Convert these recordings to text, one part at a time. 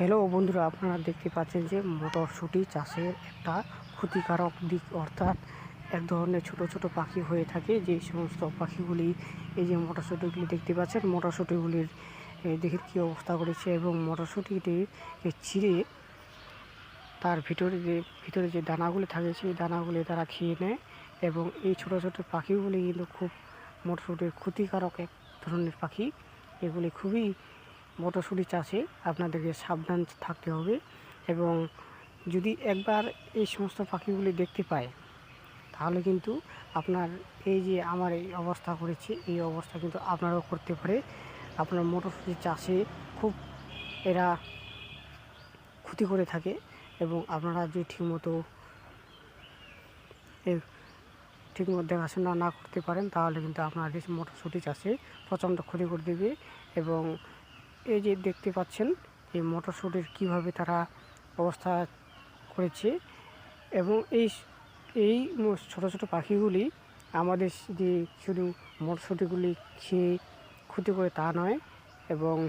Hello বন্ধুরা আপনারা দেখতে পাচ্ছেন যে মটরশুঁটি চাষের একটা ক্ষতিকারক দিক। অর্থাৎ এক ধরনের ছোট ছোট পাখি হয়ে থাকে যে সমস্ত পাখিগুলি এই যে মটরশুঁটিগুলি দেখতে পাচ্ছেন মটরশুঁটিগুলির এ, দেখে কী অবস্থা করেছে এবং মটরশুঁটিটি ছিঁড়ে তার ভিতরে যে ভিতরে যে দানাগুলি থাকে সেই দানাগুলি তারা খেয়ে নেয় এবং এই ছোট ছোট পাখিগুলি কিন্তু খুব মটরশুঁটির ক্ষতিকারক এক ধরনের পাখি। এগুলি খুবই মটরশুঁটি চাষে আপনাদেরকে সাবধান থাকতে হবে এবং যদি একবার এই সমস্ত পাখিগুলি দেখতে পায়, তাহলে কিন্তু আপনার এই যে আমার এই অবস্থা করেছে, এই অবস্থা কিন্তু আপনারাও করতে পারে। আপনার মটরশুঁটি চাষে খুব এরা ক্ষতি করে থাকে এবং আপনারা যদি ঠিকমতো ঠিকমতো দেখাশোনা না করতে পারেন, তাহলে কিন্তু আপনাদের মটরশুঁটি চাষে প্রচণ্ড ক্ষতি করে দেবে এবং এই যে দেখতে পাচ্ছেন, এই মটরশুঁটির কীভাবে তারা অবস্থা করেছে এবং এই এই ছোট ছোট পাখিগুলি আমাদের যে শুধু মটরশুঁটিগুলি খেয়ে ক্ষতি করে তা নয় এবং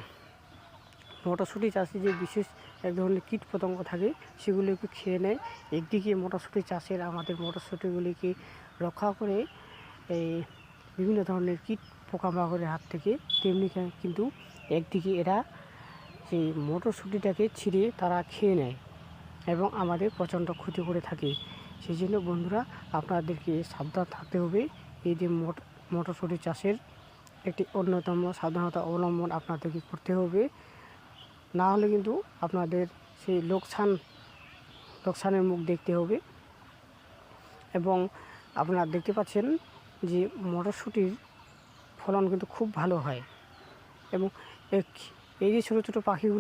মটরশুঁটি চাষে যে বিশেষ এক ধরনের কীট পতঙ্গ থাকে সেগুলিকে খেয়ে নেয়। একদিকে মটরশুঁটি চাষের আমাদের মটরশুঁটিগুলিকে রক্ষা করে এই বিভিন্ন ধরনের কীট পোকামাকড়ের হাত থেকে, তেমনি কিন্তু একদিকে এরা সেই মটরশুঁটিটাকে ছিঁড়ে তারা খেয়ে নেয় এবং আমাদের প্রচণ্ড ক্ষতি করে থাকে। সেই জন্য বন্ধুরা, আপনাদেরকে সাবধান থাকতে হবে। এই যে মট- মটরশুঁটি চাষের একটি অন্যতম সাবধানতা অবলম্বন আপনাদেরকে করতে হবে। না হলে কিন্তু আপনাদের সেই লোকসান, লোকসানের মুখ দেখতে হবে। এবং আপনারা দেখতে পাচ্ছেন যে মটরশুঁটির ফলন কিন্তু খুব ভালো হয়। এবং এই যে ছোটো ছোটো পাখিগুলি